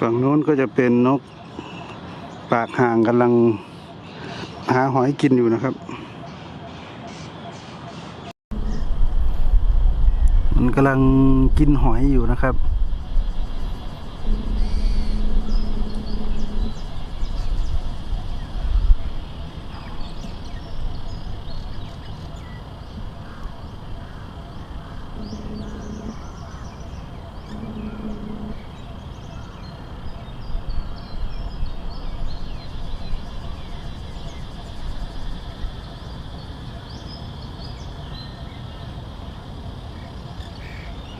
ฝั่งโน้นก็จะเป็นนกปากห่างกำลังหาหอยกินอยู่นะครับ มันกำลังกินหอยอยู่นะครับ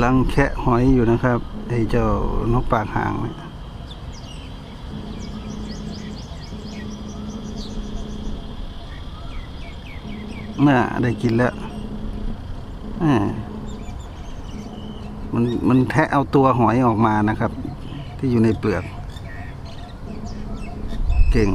ำลังแคะหอยอยู่นะครับไอ้เจ้านกปากหางเนี่ยเมื่อได้กินแล้วอ่ามันมันแทะเอาตัวหอยออกมานะครับ ที่อยู่ในเปลือก เก่ง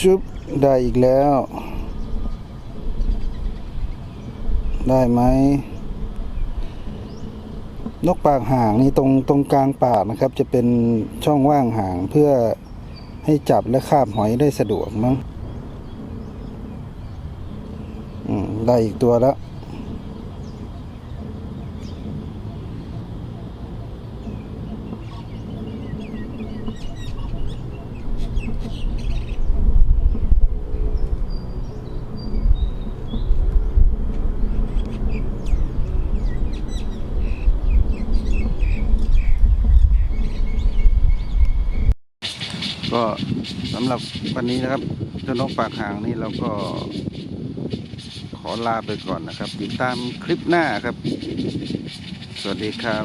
ชุบได้อีกแล้ว ได้ไหมนกปากห่างนี่ตรงตรงกลางปากนะครับ จะเป็นช่องว่างห่างเพื่อให้จับและคาบหอยได้สะดวกมั้งได้อีกตัวแล้ว ก็สำหรับวันนี้นะครับเจ้านกปากหางนี่เราก็ขอลาไปก่อนนะครับ ติดตามคลิปหน้าครับ สวัสดีครับ